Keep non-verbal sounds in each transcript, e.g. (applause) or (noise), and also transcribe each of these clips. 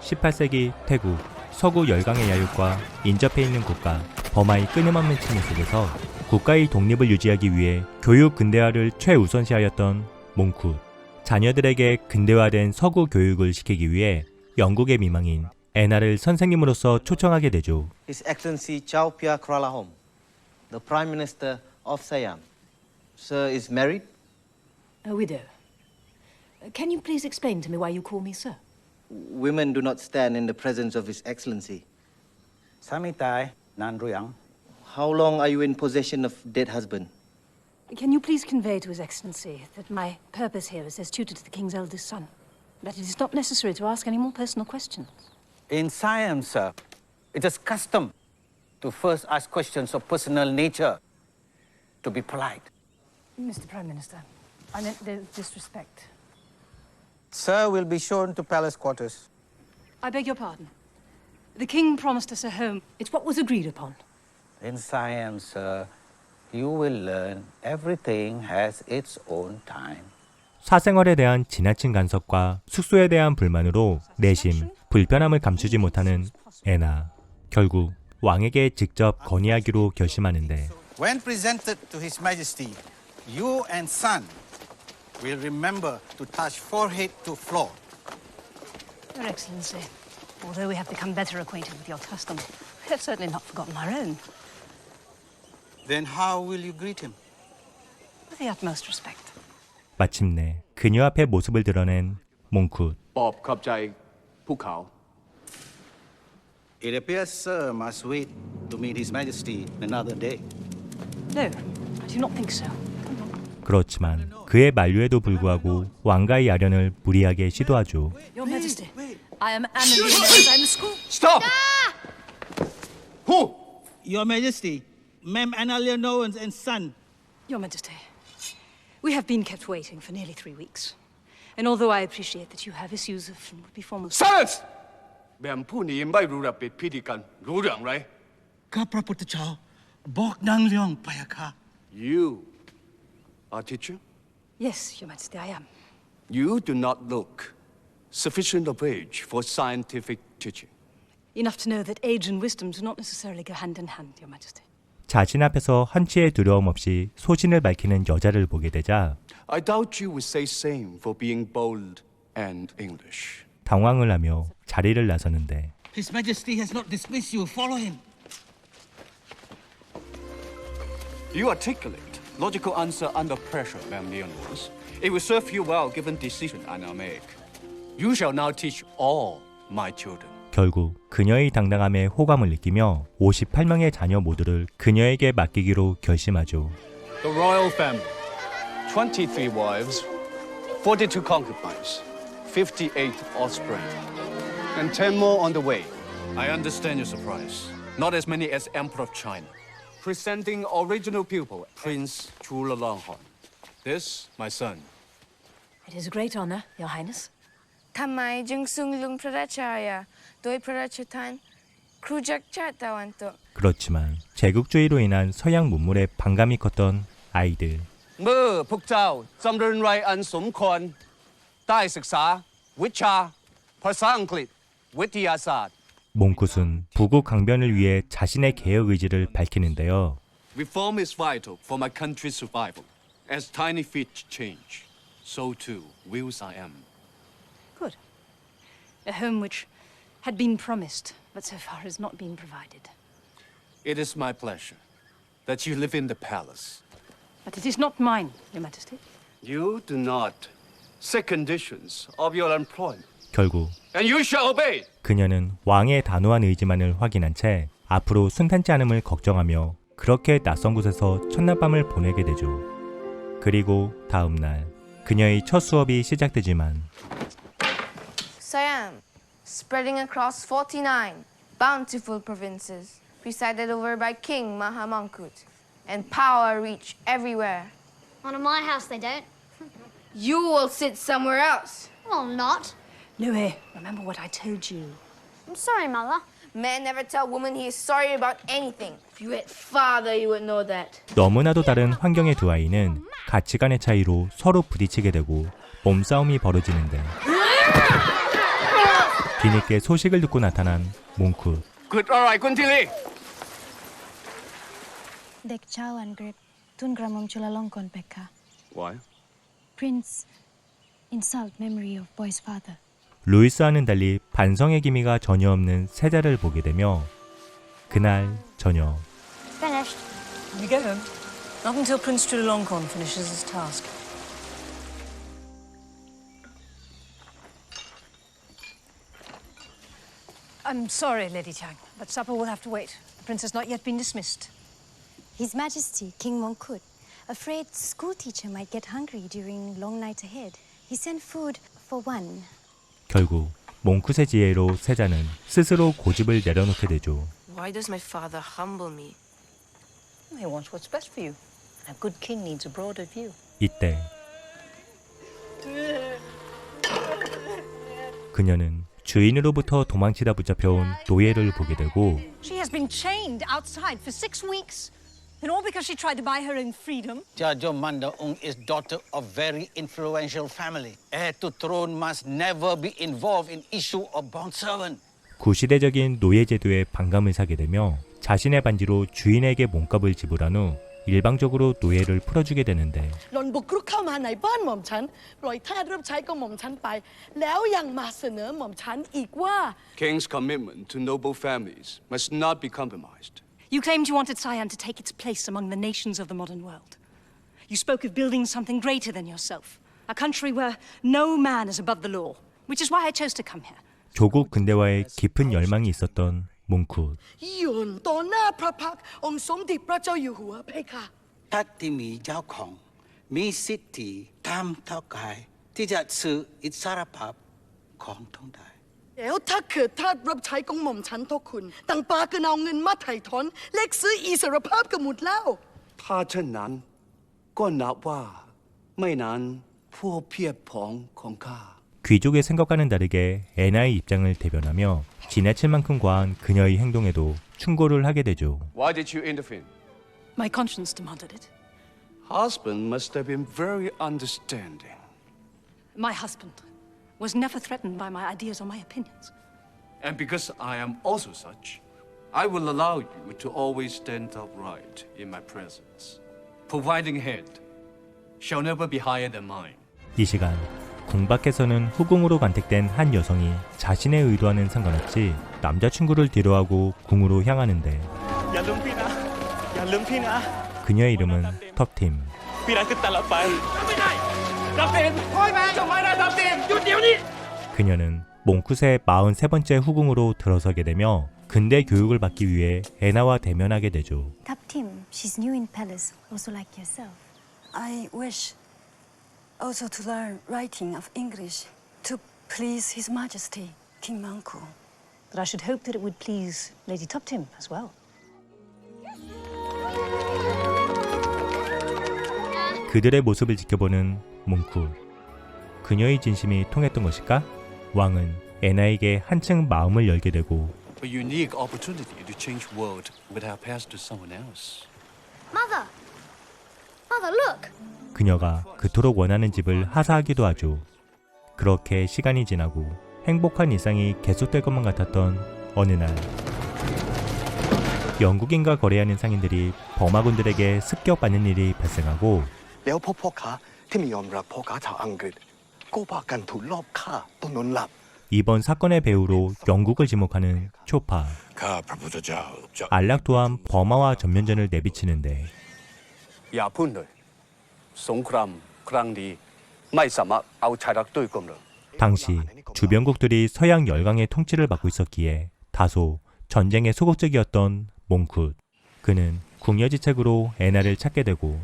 18세기 태국 서구 열강의 야육과 인접해 있는 국가 버마의 끊임없는 침해 속에서 국가의 독립을 유지하기 위해 교육 근대화를 최우선시하였던 몽쿠. 자녀들에게 근대화된 서구 교육을 시키기 위해 영국의 미망인 애나를 선생님으로서 초청하게 되죠. His Excellency Chow Pia Kralahom, the Prime Minister of Siam. Sir is married? A widow. Uh, Can you please explain to me why you call me sir? women do not stand in the presence of His Excellency. Samitai Nanruyang. How long are you in possession of dead husband? Can you please convey to His Excellency that my purpose here is as tutor to the King's eldest son, that it is not necessary to ask any more personal questions? In Siam, sir, it is custom to first ask questions of personal nature, to be polite. Mr. Prime Minister, I meant the disrespect. Sir will be shown to palace quarters I beg your pardon. The King promised us a home. It's what was agreed upon. In Siam sir you will learn everything has its own time 사생활에 대한 지나친 간섭과 숙소에 대한 불만으로 내심 불편함을 감추지 못하는 애나. 결국 왕에게 직접 건의하기로 결심하는데 When presented to His Majesty, you and son We'll remember to touch forehead to floor. Your Excellency, although we have become better acquainted with your custom, we have certainly not forgotten our own. Then how will you greet him? With the utmost respect. 마침내 그녀 앞에 모습을 드러낸 몽크. 법 갑자기 북하오. It appears sir must wait to meet his majesty another day. No, I do not think so. 그렇지만 그의 만류에도 불구하고 왕가의 야련을 무리하게 시도하죠. Your Majesty, I am Anna Leonard. I'm school. Stop Who Your Majesty, Mem Anna Leonowens and son. Your Majesty, we have been kept waiting for nearly three weeks. And although I appreciate that you have issues of would be formal. Silence แบมผู้นี้ไม่รู้ระเบียบพิธีการรู้เรื่องไร ข้าพระพุทธเจ้าบอกนางเลียงไปอะค่ะ You are teacher Yes, Your Majesty, I am. You do not look sufficient of age for scientific teaching Enough to know that age and wisdom do not necessarily go hand in hand, Your Majesty. 자신 앞에서 한치의 두려움 없이 소신을 밝히는 여자를 보게 되자 I doubt you would say same for being bold and English 당황을 하며 자리를 나서는데 His Majesty has not dismissed you. Follow him. You articulate logical answer under pressure, Ma'am Leonors. It will serve you well given decision I now make. You shall now teach all my children. 결국 그녀의 당당함에 호감을 느끼며 58명의 자녀 모두를 그녀에게 맡기기로 결심하죠. The royal family 23 wives, 42 concubines, 58 offspring, and 10 more on the way. I understand your surprise. Not as many as Emperor of China. Presenting original pupil, Prince Chulalongkorn. This, my son. It is a great honor, Your Highness. ทำไมจึงทรงลุงพระราชายาโดยพระราชทานครูจากชาติตะวันตก 그렇지만 제국주의로 인한 서양 문물에 반감이 컸던 아이들. เมื่อพวกเจ้าจำเริญไรอันสมควรได้ศึกษา วิชา ภาษาอังกฤ 몽크순 부국 강변을 위해 자신의 개혁 의지를 밝히는데요. Reform is vital for my country's survival. As tiny feet change, so too wills I am. Good. A home which had been promised, but so far has not been provided. It is my pleasure that you live in the palace. But it is not mine, Your Majesty. You do not. set conditions of your employment 결국 and you shall obey. 그녀는 왕의 단호한 의지만을 확인한 채 앞으로 순탄치 않음을 걱정하며 그렇게 낯선 곳에서 첫날 밤을 보내게 되죠. 그리고 다음 날 그녀의 첫 수업이 시작되지만 Siam, spreading across 49 bountiful provinces, presided over by King Mahamangkut, and power reach everywhere. On in my house, they don't. You will sit somewhere else. Well, not. Louis, remember what I told you. I'm sorry, Mala. Man never tell woman he is sorry about anything. If you had father, you would know that. 너무나도 다른 환경의 두 아이는 가치관의 차이로 서로 부딪히게 되고 몸싸움이 벌어지는데 뒤늦게 소식을 듣고 나타난 몽크. Good, alright, Kuntili. Dek chawan grip tun gramom chulalongkon peka. Why? Prince insult memory of boy's father. 루이스와는 달리 반성의 기미가 전혀 없는 세자를 보게 되며 그날 저녁 Finished. You go home. Not until Prince Chulalongkorn finishes his task. I'm sorry, Lady Chang, but supper will have to wait. The prince has not yet been dismissed. His Majesty King Mongkut afraid school teacher might get hungry during long night ahead he sent food for one 결국 몽쿠의 지혜로 세자는 스스로 고집을 내려놓게 되죠. Why does my father humble me? He wants what's best for you. A good king needs a broader view. 이때 그녀는 주인으로부터 도망치다 붙잡혀온 노예를 보게 되고 She has been chained outside for six weeks. And all because she tried to buy her own freedom? Tia Jo Manda Ung is daughter of very influential family. Heir to throne must never be involved in issue of bond servant. 구시대적인 노예 제도에 반감을 사게 되며 자신의 반지로 주인에게 몸값을 지불한 후 일방적으로 노예를 풀어주게 되는데 King's commitment to noble families must not be compromised. You claimed you wanted Sion to take its place among the nations of the modern world. You spoke of building something greater than yourself, a country where no man is above the law, which is why I chose to come here. 조국 근대화에 깊은 열망이 있었던 몽크. แล้วถ้าเกิดทาสรับใช้ของหม่อมฉันทกคุณต่างปาก็เอาเงินมาไถ่ถอนเล็กซื้ออิสรภาพกันหมดแล้ว ถ้าเช่นนั้น ก็นับว่าไม่นานพวกเพียบพองของข้า 귀족의 생각과는 다르게 애나의 입장을 대변하며 지나칠 만큼 과한 그녀의 행동에도 충고를 하게 되죠. Why did you intervene? My conscience demanded it. Husband must have been very understanding. My husband was never threatened by my ideas or my opinions. And because I am also such, I will allow you to always stand upright in my presence, providing head shall never be higher than mine. 이 시간 궁밖에서는 후궁으로 간택된 한 여성이 자신의 의도와는 상관없이 남자친구를 뒤로하고 궁으로 향하는데 야 룸피나 야 룸피나 그녀의 이름은 텁팀 삐라 끝달라 빨 납땜! 거의만! 정말아 납땜! 요때문이 그녀는 몽쿠스의 43번째 후궁으로 들어서게 되며 근대 교육을 받기 위해 에나와 대면하게 되죠. Captain, she's new in palace, also like yourself. I wish also to learn writing of English to please His Majesty King Manku. But I should hope that it would please Lady Tuptim as well. 그들의 모습을 지켜보는 몽쿠. 그녀의 진심이 통했던 것일까? 왕은 애나에게 한층 마음을 열게 되고 A unique opportunity to change world without pass to someone else. Mother! Mother, look! 그녀가 그토록 원하는 집을 하사하기도 하죠. 그렇게 시간이 지나고 행복한 일상이 계속될 것만 같았던 어느 날 영국인과 거래하는 상인들이 버마군들에게 습격받는 일이 발생하고 แล้วพบพ่อค้า ที่ไม่ยอมรับพ่อค้าชาวอังกฤษก็พากันถูกลอบฆ่าต้นนนหลับ 이번 사건의 배우로 영국을 지목하는 초파 ข้าพระพุทธเจ้าจะ 안락 또한 버마와 전면전을 내비치는데 อย่าพูดเลยสงครามครั้งนี้ไม่สามารถเอาชายรักด้วยกันเลย 당시 주변국들이 서양 열강의 통치를 받고 있었기에 다소 전쟁에 소극적이었던 몽쿠. 그는 궁여지책으로 애나를 찾게 되고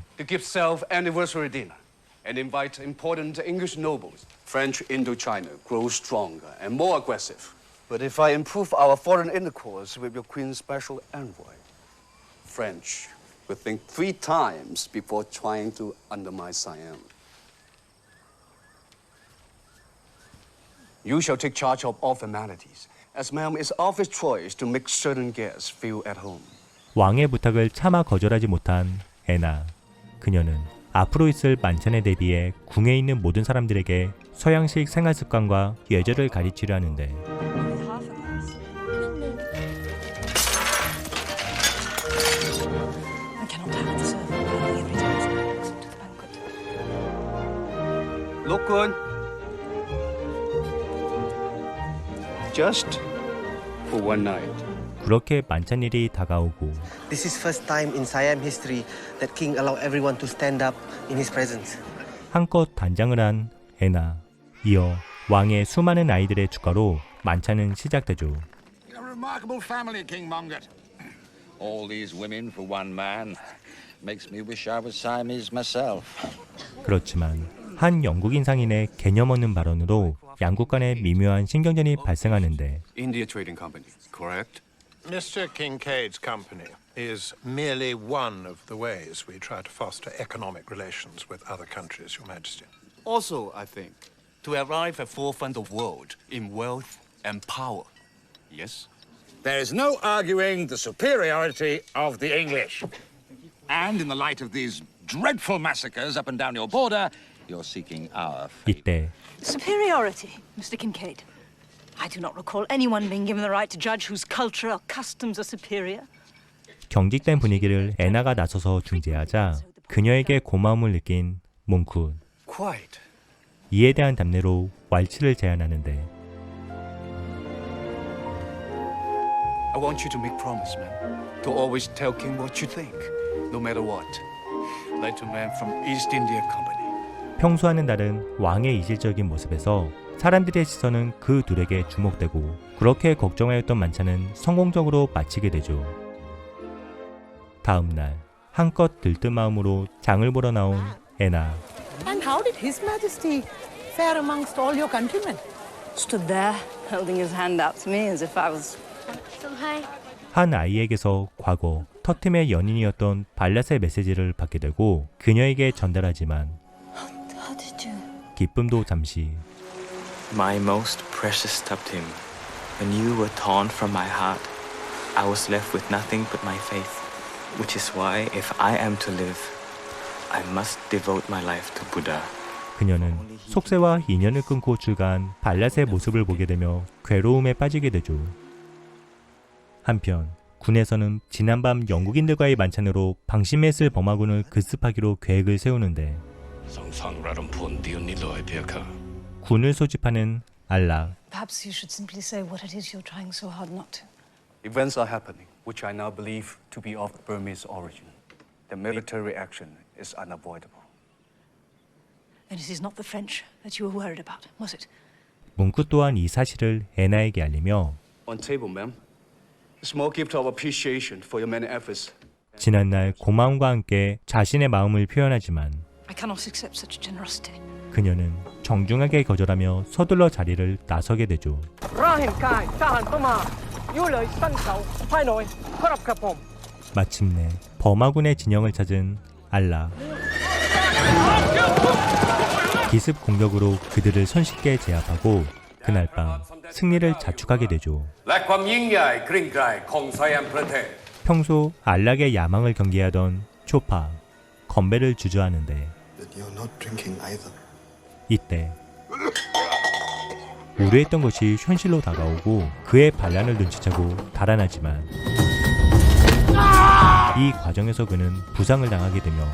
to give self-anniversary dinner and invite important English nobles. French Indochina grows stronger and more aggressive. But if I improve our foreign intercourse with your queen's special envoy, French will think three times before trying to undermine Siam. You shall take charge of all formalities, as ma'am is office choice to make certain guests feel at home. 왕의 부탁을 차마 거절하지 못한 애나. 그녀는 앞으로 있을 만찬에 대비해 궁에 있는 모든 사람들에게 서양식 생활 습관과 예절을 가르치려 하는데 Look Just for one night. 그렇게 만찬일이 다가오고 This is first time in Siam history that king allow everyone to stand up in his presence. 한껏 단장을 한 애나 이어 왕의 수많은 아이들의 축가로 만찬은 시작되죠. A remarkable family, King Mongut. All these women for one man makes me wish I was Siamese myself. 그렇지만 한 영국인 상인의 개념 없는 발언으로 양국 간의 미묘한 신경전이 발생하는데 India Trading Company, correct? Mr. Kincaid's company is merely one of the ways we try to foster economic relations with other countries, Your Majesty. Also, I think, to arrive at the forefront of world in wealth and power. Yes? There is no arguing the superiority of the English. And in the light of these dreadful massacres up and down your border, you're seeking our favor. Superiority, Mr. Kincaid. I do not recall anyone being given the right to judge whose culture or customs are superior. 경직된 분위기를 애나가 나서서 중재하자 그녀에게 고마움을 느낀 Quite. 이에 대한 답례로 왈츠를 제안하는데 I want you to make promise, man. To always tell King what you think, no matter what. Like to man from East India Company. 평소와는 다른 왕의 이질적인 모습에서 사람들의 시선은 그 둘에게 주목되고 그렇게 걱정하였던 만찬은 성공적으로 마치게 되죠. 다음 날 한껏 들뜬 마음으로 장을 보러 나온 애나 And how did His Majesty fare amongst all your countrymen? Stood there, holding his hand out to me as if I was. 한 아이에게서 과거 터팀의 연인이었던 발랏의 메시지를 받게 되고 그녀에게 전달하지만 How did you? 기쁨도 잠시 My most precious Tuptim, when you were torn from my heart, I was left with nothing but my faith, which is why, if I am to live, I must devote my life to Buddha. 그녀는 속세와 인연을 끊고 출가한 발랏의 모습을 보게 되며 괴로움에 빠지게 되죠. 한편 군에서는 지난밤 영국인들과의 만찬으로 방심했을 범하군을 급습하기로 계획을 세우는데. 군을 소집하는 알라 Perhaps you should simply say what it is you're trying so hard not to. Events are happening, which I now believe to be of Burmese origin. The military action is unavoidable. Then it is not the French that you were worried about, was it? 문구 또한 이 사실을 애나에게 알리며 On table, ma'am. A small gift of appreciation for your many efforts. 지난날 고마움과 함께 자신의 마음을 표현하지만 I cannot accept such generosity. 그녀는 정중하게 거절하며 서둘러 자리를 나서게 되죠. Rahim Khan, Tahan Toma, 요lời săn cháu phải 마침내 버마군의 진영을 찾은 알라. 기습 공격으로 그들을 손쉽게 제압하고 그날 밤 승리를 자축하게 되죠. 평소 알락의 야망을 경계하던 초파 건배를 주저하는데 이때 우려했던 것이 현실로 다가오고 그의 반란을 눈치채고 달아나지만 이 과정에서 그는 부상을 당하게 되며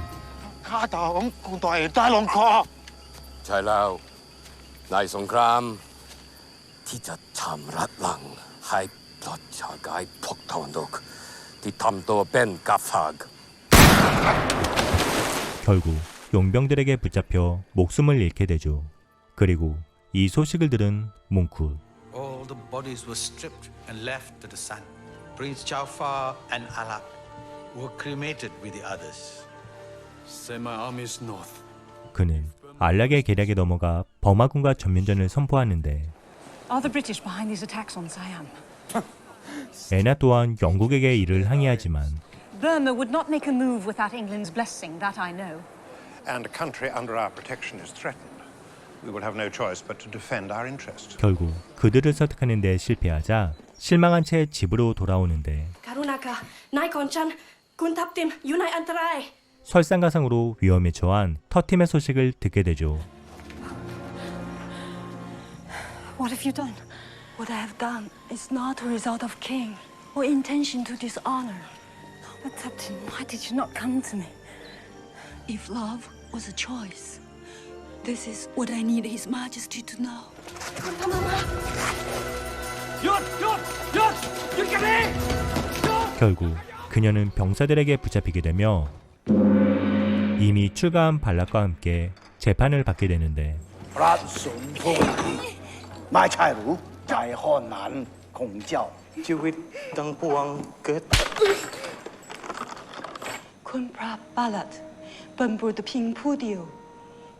결국 용병들에게 붙잡혀 목숨을 잃게 되죠. 그리고 이 소식을 들은 몽쿠 All the bodies were stripped and left to the sun. Prince Jafar and Alap were cremated with the others. Send my armies north. 그는 안락의 계략에 넘어가 버마군과 전면전을 선포하는데 Are the British behind these attacks on Siam? (laughs) 애나 또한 영국에게 이를 항의하지만 Burma would not make a move without England's blessing, that I know. And a country under our protection is threatened. 결국 그들을 설득하는 데 실패하자 실망한 채 집으로 돌아오는데 설상가상으로 위험에 처한 터팀의 소식을 듣게 되죠. What have you done? What I have done is not the result of king or intention to dishonor. But Captain, why did you not come to me? If love was a choice, This is what I need His Majesty to know. 결국 그녀는 병사들에게 붙잡히게 되며 이미 출가한 발락과 함께 재판을 받게 되는데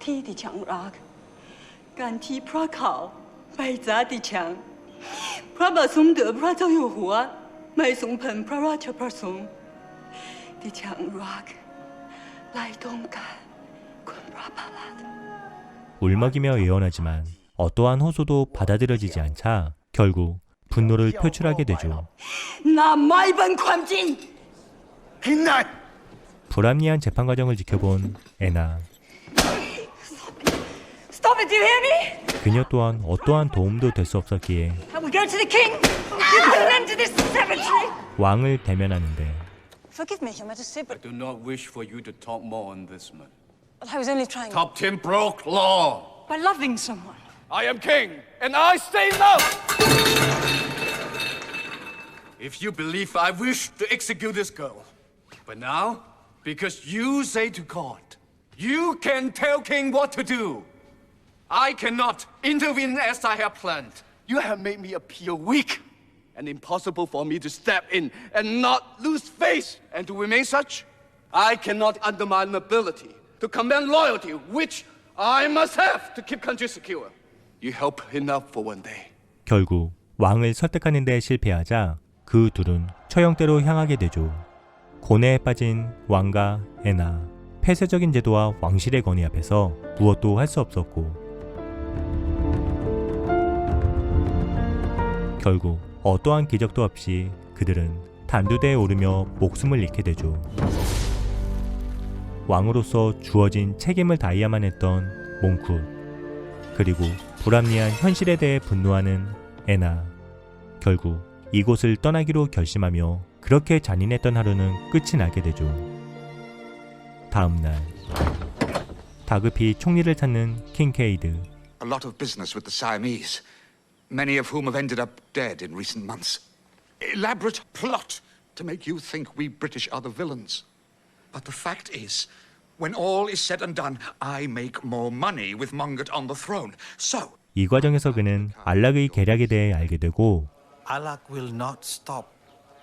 踢的墙 rock，敢踢 pra 考，白砸的墙，pra 把松得 pra 走有活，买松盆 pra ra 吃 pra 松的墙 rock，来动感，滚 pra 巴拉。 울먹이며 예언하지만 어떠한 호소도 받아들여지지 않자 결국 분노를 표출하게 되죠. 나 말반 관진! 불합리한 재판 과정을 지켜본 애나 Stop it, do you hear me? 그녀 또한 어떠한 도움도 될 수 없었기에 I will go to the king. You put an end to this savagery. 왕을 대면하는데 Forgive me, Your Majesty, I but do not wish for you to talk more on this, man. I was only trying. Top Tim broke law. By loving someone. I am king and I stay love If you believe I wish to execute this girl, but now, because you say to God, you can tell king what to do. I cannot intervene as I have planned. You have made me appear weak and impossible for me to step in and not lose face. And to remain such, I cannot undermine my ability to command loyalty, which I must have to keep country secure. You help enough for one day. 결국 왕을 설득하는 데 실패하자 그 둘은 처형대로 향하게 되죠. 고뇌에 빠진 왕과 애나 폐쇄적인 제도와 왕실의 권위 앞에서 무엇도 할 수 없었고 결국 어떠한 기적도 없이 그들은 단두대에 오르며 목숨을 잃게 되죠. 왕으로서 주어진 책임을 다해야만 했던 몽쿠 그리고 불합리한 현실에 대해 분노하는 애나 결국 이곳을 떠나기로 결심하며 그렇게 잔인했던 하루는 끝이 나게 되죠. 다음 날 다급히 총리를 찾는 킹케이드 A lot of business with the Siamese, many of whom have ended up dead in recent months. Elaborate plot to make you think we British are the villains. But the fact is, when all is said and done, I make more money with Mongut on the throne. So, 이 과정에서 그는 안락의 계략에 대해 알게 되고 Alak will not stop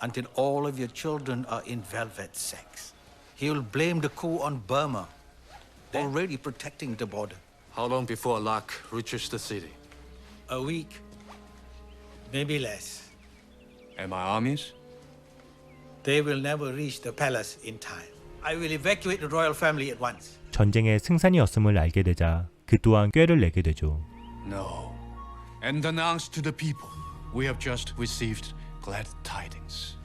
until all of your children are in velvet sex. He will blame the coup on Burma, already protecting the border. How long before Alak reaches the city? A week, Maybe less. And my armies? They will never reach the palace in time. I will evacuate the royal family at once. 전쟁의 승산이었음을 알게 되자 그 또한 꾀를 내게 되죠. No. And announce to the people, we have just received glad tidings.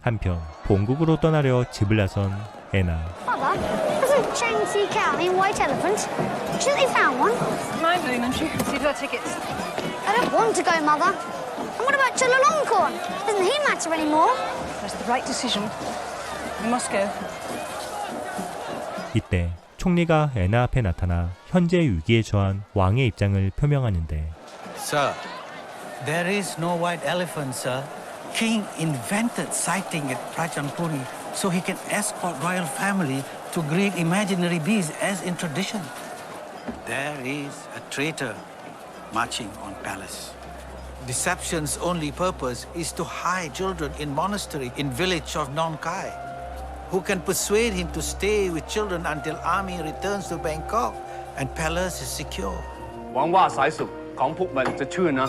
한편 본국으로 떠나려 집을 나선 애나 Mother, doesn't Chang Sea Cow mean white elephant? Shouldn't they found one? Mind blowing, Manchu. See our tickets. I don't want to go, Mother. And what about Chulalongkorn? Doesn't he matter anymore? That's the right decision. We must go. 이때 총리가 애나 앞에 나타나 현재 위기에 처한 왕의 입장을 표명하는데 Sir, there is no white elephant, sir. King invented sighting at Prajanpuri so he can escort royal family to greet imaginary beasts as in tradition. There is a traitor marching on palace. Deception's only purpose is to hide children in monastery in village of Nonkai. Who can persuade him to stay with children until army returns to Bangkok and palace is secure? Wang Wa Sai Su, Kong Puk Men, the tuna.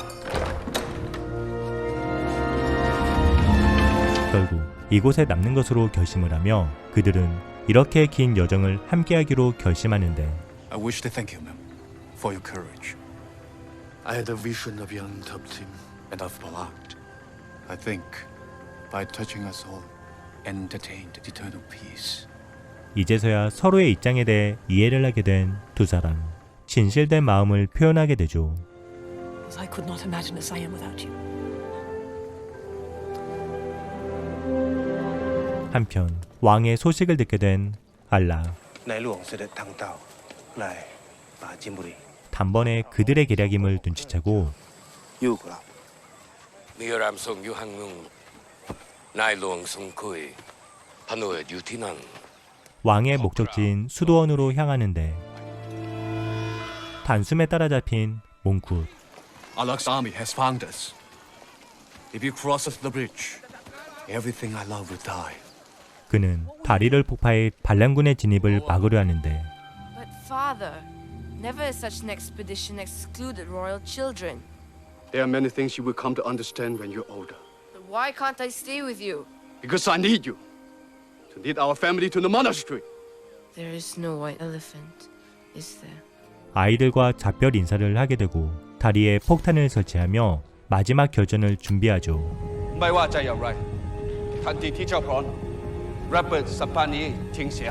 결국 이곳에 남는 것으로 결심을 하며 그들은 이렇게 긴 여정을 함께하기로 결심하는데 I wish to thank you, ma'am, for your courage. I had a vision of young Toptim and of Balak. I think by touching us all, entertained eternal peace. 이제서야 서로의 입장에 대해 이해를 하게 된 두 사람. 진실된 마음을 표현하게 되죠. I could not imagine as I am without you. 한편 왕의 소식을 듣게 된 알라. 来路往事的당道来把金布里 단번에 그들의 계략임을 눈치채고 왕의 목적지인 수도원으로 향하는데 단숨에 따라잡힌 몽쿠 그는 다리를 폭파해 반란군의 진입을 막으려 하는데 But father, never has such an expedition excluded royal children. There are many things you will come to understand when you're older. But why can't I stay with you? Because I need you. To lead our family to the monastery. There is no white elephant, is there? 아이들과 작별 인사를 하게 되고 다리에 폭탄을 설치하며 마지막 결전을 준비하죠. ไม่ว่าจะอย่างไร ทันทีที่เจ้าพร้อมระเบิดสปานี้ทิ้งเสีย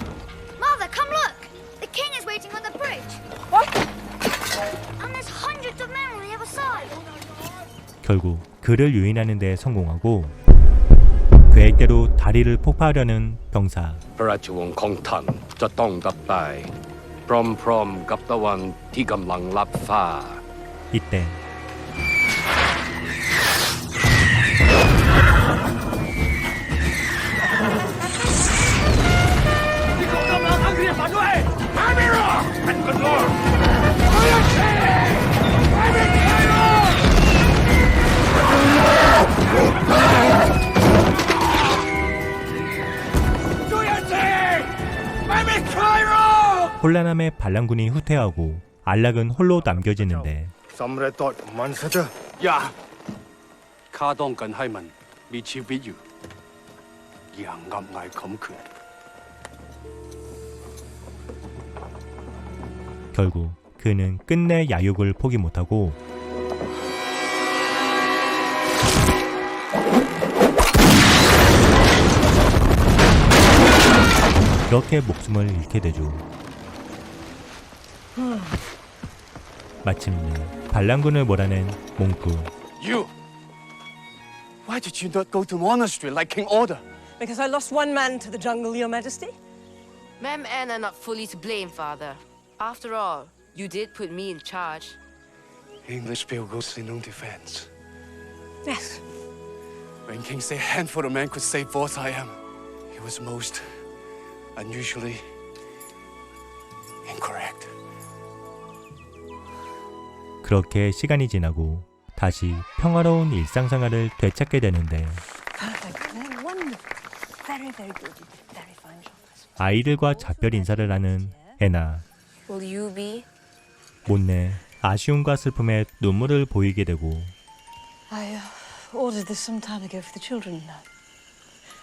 결국 그를 유인하는 데 성공하고 계획대로 다리를 폭파하려는 병사. 브라치웅 공탄 저동답다이 프롬프롬 갑다원 디감랑 랍파 이때 혼란함에 반란군이 후퇴하고 안락은 홀로 남겨지는데. 결국 그는 끝내 야욕을 포기 못하고 이렇게 목숨을 잃게 되죠. 마침내 반란군을 몰아낸 몽쿠 You! Why did you not go to monastery like King Order? Because I lost one man to the jungle, Your Majesty. Mem and are not fully to blame, father. After all, you did put me in charge. English bill goes in no defense. Yes. When King said a handful of men could save both I am, it was most unusually incorrect. 그렇게 시간이 지나고 다시 평화로운 일상생활을 되찾게 되는데 Perfect. Very wonderful. Very, very good. You did very fine job. 아이들과 작별 인사를 하는 애나 be? 못내 아쉬움과 슬픔에 눈물을 보이게 되고 I uh, ordered this some time ago for the children. Uh,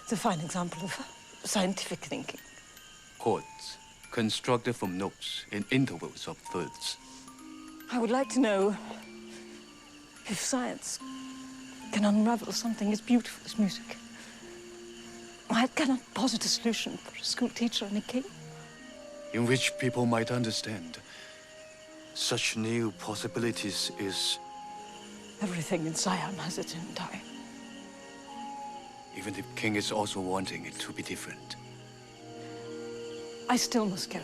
It's a fine example of scientific thinking. Chords constructed from notes in intervals of thirds. I would like to know if science can unravel something as beautiful as music. I cannot posit a solution for a school teacher and a king. in which people might understand. Such new possibilities is, Everything in Siam has its own time. even the King is also wanting it to be different. I still must go,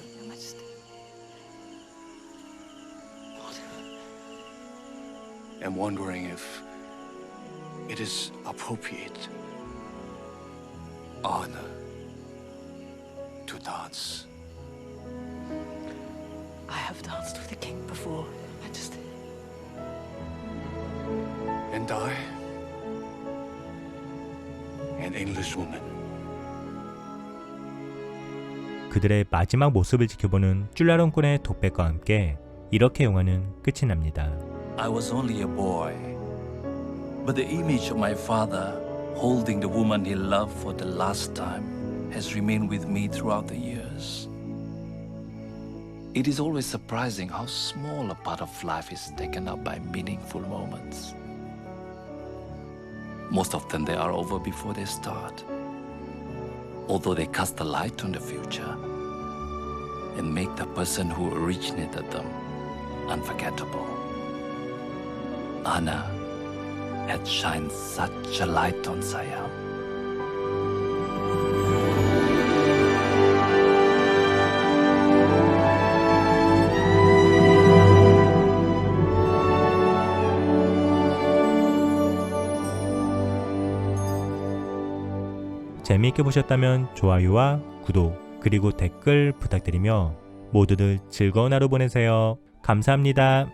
I'm wondering if it is appropriate honor to dance. I have danced with the king before, Your Majesty. And I, an English woman. 그들의 마지막 모습을 지켜보는 쭈라롱꾼의 독백과 함께 이렇게 영화는 끝이 납니다. I was only a boy, but the image of my father holding the woman he loved for the last time has remained with me throughout the years. It is always surprising how small a part of life is taken up by meaningful moments. Most often they are over before they start, although they cast a light on the future and make the person who originated them unforgettable. Anna had shined such a light on Siam. 재미있게 보셨다면 좋아요와 구독 그리고 댓글 부탁드리며 모두들 즐거운 하루 보내세요. 감사합니다.